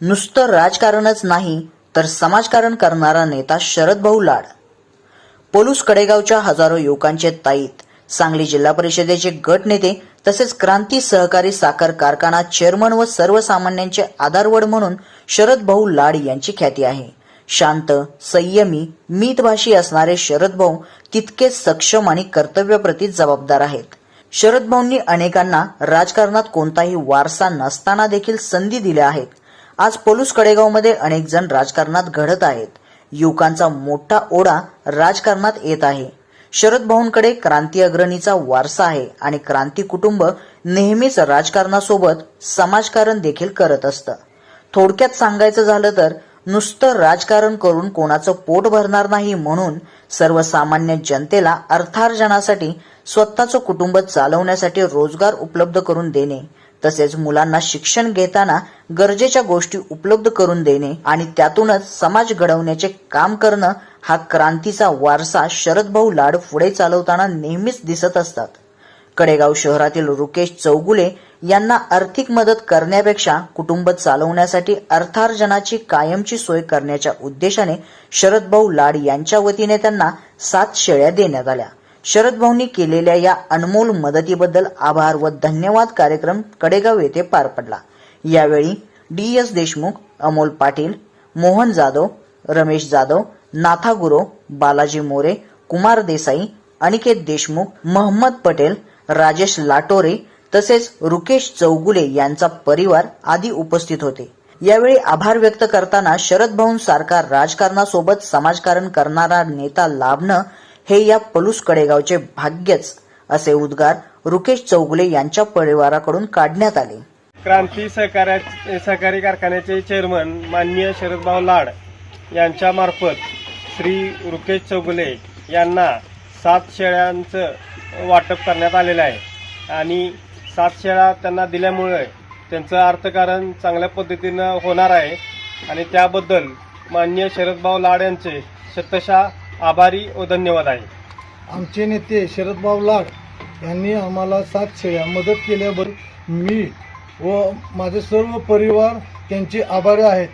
नुसतं राजकारणच नाही तर समाजकारण करणारा नेता शरद भाऊ लाड. पोलूस कडेगावच्या हजारो युवकांचे ताईत सांगली जिल्हा परिषदेचे गट नेते तसेच क्रांती सहकारी साखर कारखाना चेअरमन व सर्वसामान्यांचे आधारवड म्हणून शरद भाऊ लाड यांची ख्याती आहे. शांत संयमी मितभाषी असणारे शरद भाऊ तितकेच सक्षम आणि कर्तव्यप्रती जबाबदार आहेत. शरद भाऊंनी अनेकांना राजकारणात कोणताही वारसा नसताना देखील संधी दिल्या आहेत. आज पोलूस कडेगावमध्ये अनेक जण राजकारणात घडत आहेत. युवकांचा मोठा ओढा राजकारणात येत आहे. शरद भाऊंकडे क्रांती अग्रणीचा वारसा आहे आणि क्रांती कुटुंब नेहमीच राजकारणासोबत समाजकारण देखील करत असतं. थोडक्यात सांगायचं झालं तर नुसतं राजकारण करून कोणाचं पोट भरणार नाही म्हणून सर्वसामान्य जनतेला अर्थार्जनासाठी स्वतःचं कुटुंब चालवण्यासाठी रोजगार उपलब्ध करून देणे तसेच मुलांना शिक्षण घेताना गरजेच्या गोष्टी उपलब्ध करून देणे आणि त्यातूनच समाज घडवण्याचे काम करणं हा क्रांतीचा वारसा शरदभाऊ लाड पुढे चालवताना नेहमीच दिसत असतात. कडेगाव शहरातील रुकेश चौगुले यांना आर्थिक मदत करण्यापेक्षा कुटुंब चालवण्यासाठी अर्थार्जनाची कायमची सोय करण्याच्या उद्देशाने शरदभाऊ लाड यांच्या वतीने त्यांना सात शेळ्या देण्यात आल्या. शरद भाऊंनी केलेल्या या अनमोल मदतीबद्दल आभार व धन्यवाद कार्यक्रम कडेगाव येथे पार पडला. यावेळी डी एस देशमुख अमोल पाटील मोहन जाधव रमेश जाधव नाथा गुरो बालाजी मोरे कुमार देसाई अनिकेत देशमुख महम्मद पटेल राजेश लाटोरे तसेच रुकेश चौगुले यांचा परिवार आदी उपस्थित होते. यावेळी आभार व्यक्त करताना शरद भाऊंसारखा राजकारणासोबत समाजकारण करणारा नेता लाभणं हे या पलूस कडेगावचे भाग्यच असे उद्गार रुकेश चौगुले यांच्या परिवाराकडून काढण्यात आले. क्रांती सहकार्या सहकारी कारखान्याचे चेअरमन माननीय शरदभाऊ लाड यांच्या मार्फत श्री रुकेश चौगुले यांना सात शेळ्यांचं वाटप करण्यात आलेलं आहे. आणि सात शेळ्या त्यांना दिल्यामुळे त्यांचं अर्थकारण चांगल्या पद्धतीनं होणार आहे. आणि त्याबद्दल माननीय शरदभाऊ लाड यांचे शतशा आभारी व धन्यवाद आहे. आमचे नेते शरदभाऊ लाड यांनी आम्हाला सात शेळ्या मदत केल्यावर मी व माझे सर्व परिवार त्यांचे आभारी आहेत.